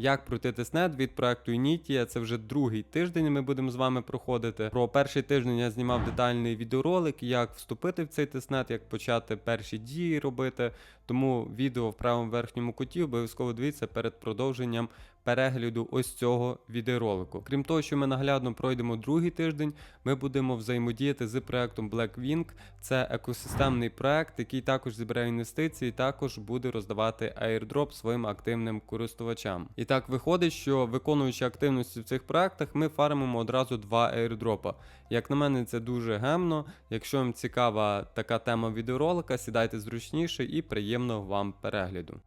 Як пройти тестнет від проекту Unitia, це вже другий тиждень. Ми будемо з вами проходити. Про перший тиждень я знімав детальний відеоролик, як вступити в цей тестнет, як почати перші дії робити. Тому відео в правому верхньому куті обов'язково дивіться перед продовженням перегляду ось цього відеоролику. Крім того, що ми наглядно пройдемо другий тиждень, ми будемо взаємодіяти з проектом Blackwing. Це екосистемний проект, який також збирає інвестиції, також буде роздавати airdrop своїм активним користувачам. І так виходить, що виконуючи активності в цих проектах, ми фармимо одразу два airdropа. Як на мене, це дуже гемно. Якщо вам цікава така тема відеоролика, сідайте зручніше і приємного вам перегляду.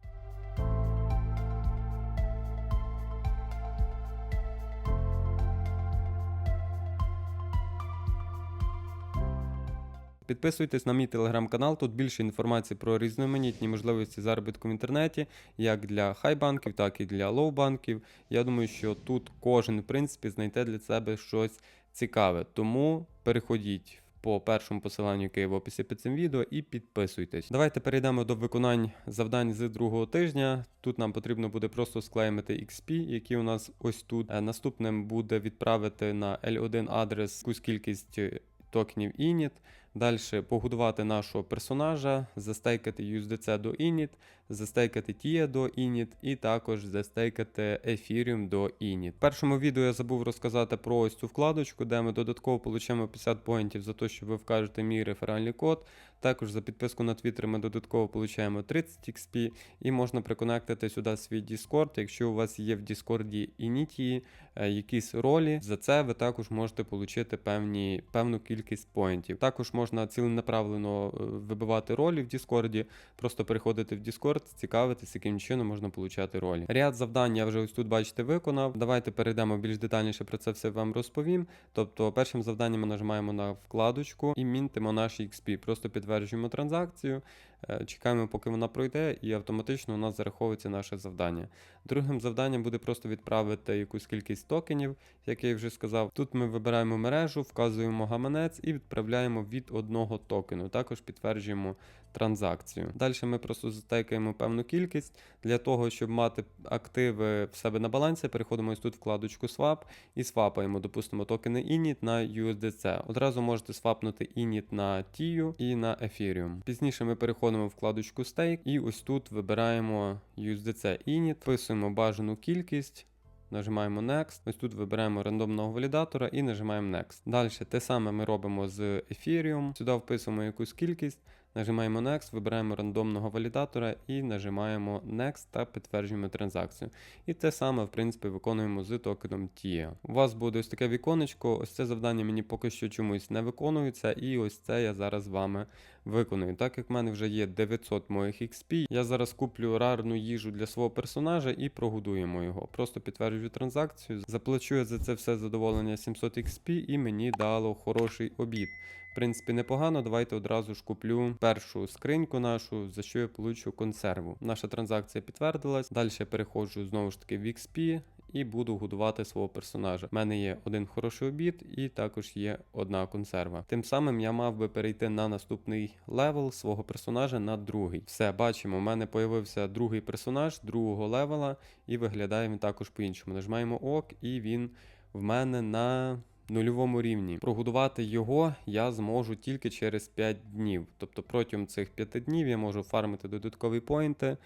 Підписуйтесь на мій телеграм-канал, тут більше інформації про різноманітні можливості заробітку в інтернеті, як для хай-банків, так і для лоу-банків. Я думаю, що тут кожен, в принципі, знайде для себе щось цікаве. Тому переходіть по першому посиланню, яке є в описі під цим відео, і підписуйтесь. Давайте перейдемо до виконань завдань з другого тижня. Тут нам потрібно буде просто склеїти XP, які у нас ось тут. Е, Наступним буде відправити на L1 адрес якусь кількість е, токенів init. Далі погодувати нашого персонажа, застейкати USDC до init, застейкати TIA до init і також застейкати Ethereum до init. В першому відео я забув розказати про ось цю вкладочку, де ми додатково получаємо 50 поінтів за те, що ви вкажете мій реферальний код. Також за підписку на Twitter ми додатково получаємо 30 XP і можна приконектити сюди свій Discord. Якщо у вас є в Discord Initi е, якісь ролі, за це ви також можете отримати певні, певну кількість поінтів. Також ціленаправлено е, вибивати ролі в Discord, просто переходити в Discord, цікавитись, яким чином можна получати ролі. Ряд завдань я вже ось тут бачите виконав. Давайте перейдемо більш детальніше про це все вам розповім. Тобто, першим завданням ми нажимаємо на вкладочку і мінтимо наші XP. Просто підтверджуємо транзакцію, е, чекаємо, поки вона пройде, і автоматично у нас зараховується наше завдання. Другим завданням буде просто відправити якусь кількість токенів, як я вже сказав. Тут ми вибираємо мережу, вказуємо гаманець і відправляємо від одного токену. Також підтверджуємо транзакцію. Далі ми просто затейкаємо певну кількість. Для того, щоб мати активи в себе на балансі, переходимо ось тут вкладочку Swap і свапаємо, допустимо, токени INIT на USDC. Одразу можете свапнути INIT на TIU і на Ethereum. Пізніше ми переходимо в вкладочку Stake і ось тут вибираємо USDC INIT, вписуємо бажану кількість. Нажимаємо Next. Ось тут вибираємо рандомного валідатора і нажимаємо Next. Далі те саме ми робимо з Ethereum. Сюди вписуємо якусь кількість, нажимаємо Next, вибираємо рандомного валідатора і нажимаємо Next та підтверджуємо транзакцію. І те саме, в принципі, виконуємо з токеном TIA. У вас буде ось таке віконечко. Ось це завдання мені поки що чомусь не виконується, і ось це я зараз з вами виконую. Так як в мене вже є 900 моїх XP, я зараз куплю рарну їжу для свого персонажа і прогодуємо його. Просто підтверджую транзакцію, заплачу я за це все задоволення 700 XP і мені дало хороший обід. В принципі, непогано. Давайте одразу ж куплю першу скриньку нашу, за що я получу консерву. Наша транзакція підтвердилась. Далі я переходжу знову ж таки в XP. І буду годувати свого персонажа. У мене є один хороший обід, і також є одна консерва. Тим самим я мав би перейти на наступний левел свого персонажа на другий. Все, бачимо, у мене появився другий персонаж другого левела, і виглядає він також по-іншому. Нажимаємо ок, і він в мене на нульовому рівні. Прогодувати його я зможу тільки через 5 днів. Тобто протягом цих 5 днів я можу фармити додаткові поінти,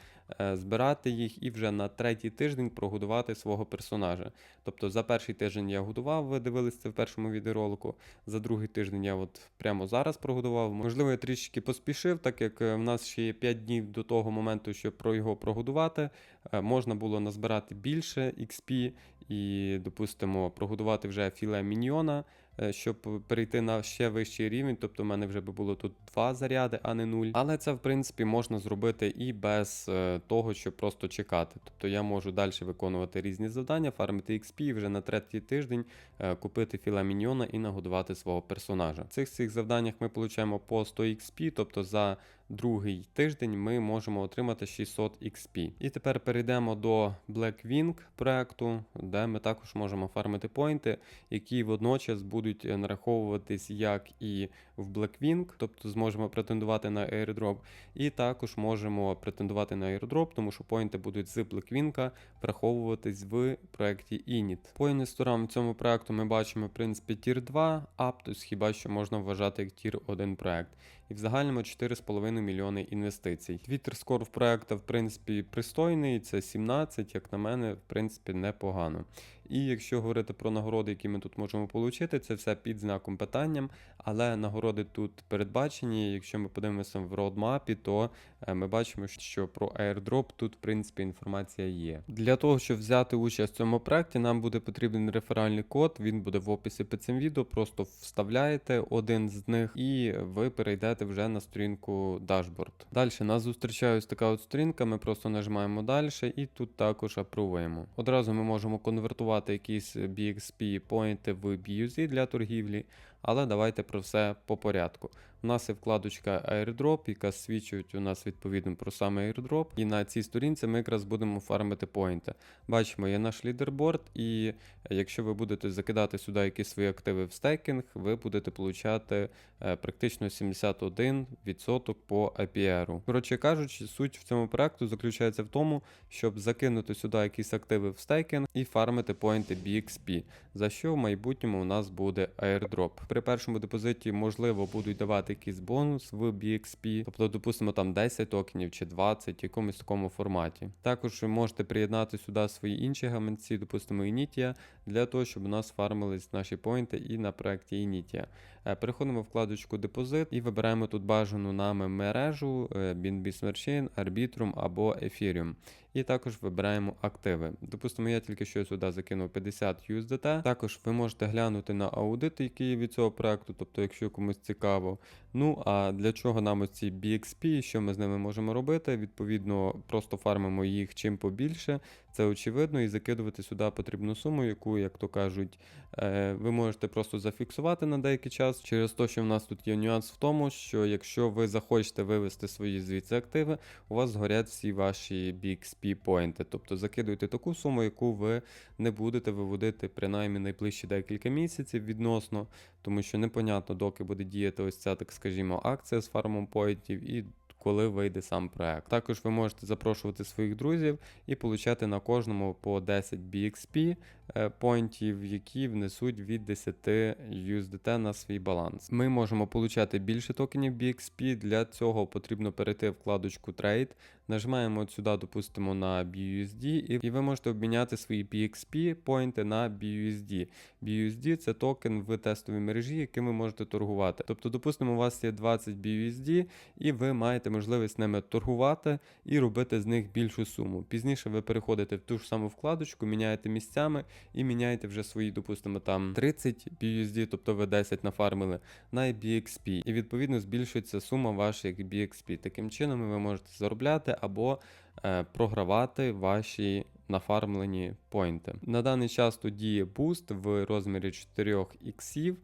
збирати їх і вже на третій тиждень прогодувати свого персонажа. Тобто за перший тиждень я годував, ви дивились це в першому відеоролику. За другий тиждень я от прямо зараз прогодував. Можливо, я трішки поспішив, так як е, в нас ще є 5 днів до того моменту, щоб про його прогодувати. Е, Можна було назбирати більше XP і, допустимо, прогодувати вже філе міньйона, е, щоб перейти на ще вищий рівень. Тобто, в мене вже би було тут два заряди, а не нуль. Але це, в принципі, можна зробити і без е, того, щоб просто чекати. Тобто я можу далі виконувати різні завдання, фармити XP і вже на третій тиждень е, купити філе міньйона і нагодувати свого персонажа. В цих цих завданнях ми отримуємо по 100 XP, тобто за другий тиждень ми можемо отримати 600 XP. І тепер перейдемо до Blackwing проекту, де ми також можемо фармити поінти, які водночас будуть е, нараховуватись як і в Blackwing, тобто зможемо претендувати на airdrop, і також можемо претендувати на airdrop, тому що поінти будуть з Blackwing враховуватись в проєкті Init. По інвесторам в цьому проєкту ми бачимо в принципі тір 2, Aptos хіба що можна вважати як тір 1 проект. І в загальному 4,5 мільйони інвестицій. Твіттер скор в проекта, в принципі, пристойний, це 17, як на мене, в принципі, непогано. І якщо говорити про нагороди, які ми тут можемо отримати, це все під знаком питанням, але нагороди тут передбачені. Якщо ми подивимося в родмапі, то ми бачимо, що про airdrop тут, в принципі, інформація є. Для того, щоб взяти участь в цьому проекті, нам буде потрібен реферальний код, він буде в описі під цим відео, просто вставляєте один з них і ви перейдете вже на сторінку Dashboard. Далі нас зустрічає ось така от сторінка, ми просто нажимаємо далі і тут також апрувуємо. Одразу ми можемо конвертувати якісь BXP поінти в BUSD для торгівлі, але давайте про все по порядку. У нас є вкладочка airdrop, яка свідчить у нас відповідно про саме airdrop. І на цій сторінці ми якраз будемо фармити поінти. Бачимо, є наш лідерборд, і якщо ви будете закидати сюди якісь свої активи в стейкінг, ви будете получати е, практично 71% по APR. Коротше кажучи, суть в цьому проекту заключається в тому, щоб закинути сюди якісь активи в стейкінг і фармити поінти BXP, за що в майбутньому у нас буде airdrop. При першому депозиті, можливо, будуть давати якийсь бонус в BXP, тобто, допустимо, там 10 токенів чи 20 в якомусь такому форматі. Також ви можете приєднати сюди свої інші гаманці, допустимо, Initia, для того, щоб у нас фармились наші поінти і на проєкті Initia. Е, Переходимо в вкладочку депозит і вибираємо тут бажану нами мережу е, BNB Smart Chain, Arbitrum або Ethereum. І також вибираємо активи. Допустимо, я тільки що сюди закинув 50 USDT. Також ви можете глянути на аудит, який є від цього проекту, тобто, якщо комусь цікаво. Ну а для чого нам оці BXP, що ми з ними можемо робити? Відповідно, просто фармимо їх чим побільше. Це очевидно, і закидувати сюди потрібну суму, яку, як то кажуть, е, ви можете просто зафіксувати на деякий час. Через те, що в нас тут є нюанс в тому, що якщо ви захочете вивести свої звідси активи, у вас згорять всі ваші BXP поінти. Тобто закидуйте таку суму, яку ви не будете виводити принаймні найближчі декілька місяців відносно, тому що непонятно, доки буде діяти ось ця, так скажімо, акція з фармом поінтів і коли вийде сам проект. Також ви можете запрошувати своїх друзів і получати на кожному по 10 BXP е, поінтів, які внесуть від 10 USDT на свій баланс. Ми можемо получати більше токенів BXP. Для цього потрібно перейти в вкладочку Trade. Нажимаємо сюди, допустимо, на BUSD, і- ви можете обміняти свої BXP поінти на BUSD. BUSD це токен в тестовій мережі, яким ви можете торгувати. Тобто, допустимо, у вас є 20 BUSD, і ви маєте можливість ними торгувати і робити з них більшу суму. Пізніше ви переходите в ту ж саму вкладочку, міняєте місцями і міняєте вже свої, допустимо, там 30 BUSD, тобто ви 10 нафармили, на BXP. І відповідно збільшується сума ваших BXP. Таким чином ви можете заробляти або е, програвати ваші нафармлені поінти. На даний час тут діє буст в розмірі 4 іксів,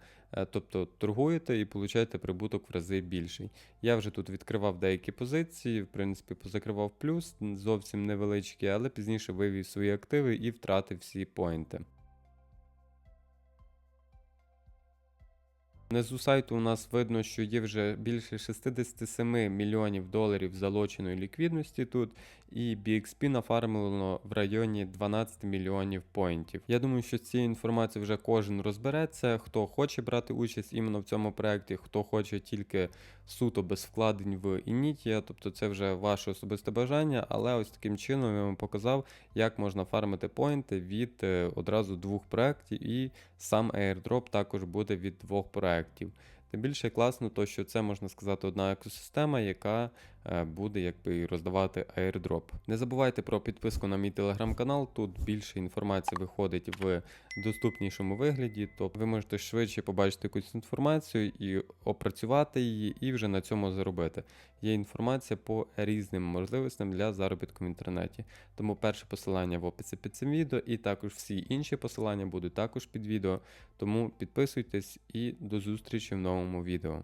тобто торгуєте і получаєте прибуток в рази більший. Я вже тут відкривав деякі позиції, в принципі, позакривав плюс, зовсім невеличкі, але пізніше вивів свої активи і втратив всі поінти. Внизу сайту у нас видно, що є вже більше 67 мільйонів доларів залоченої ліквідності тут, і BXP нафармлено в районі 12 мільйонів поінтів. Я думаю, що з цією інформацією вже кожен розбереться, хто хоче брати участь іменно в цьому проєкті, хто хоче тільки суто без вкладень в Initia, тобто це вже ваше особисте бажання, але ось таким чином я вам показав, як можна фармити поінти від е, одразу двох проєктів, і сам airdrop також буде від двох проєктів. Тим більше класно, то що це можна сказати одна екосистема, яка буде якби роздавати airdrop. Не забувайте про підписку на мій телеграм-канал. Тут більше інформації виходить в доступнішому вигляді, тобто ви можете швидше побачити якусь інформацію і опрацювати її, і вже на цьому заробити. Є інформація по різним можливостям для заробітку в інтернеті. Тому перше посилання в описі під цим відео, і також всі інші посилання будуть також під відео. Тому підписуйтесь і до зустрічі в новому відео.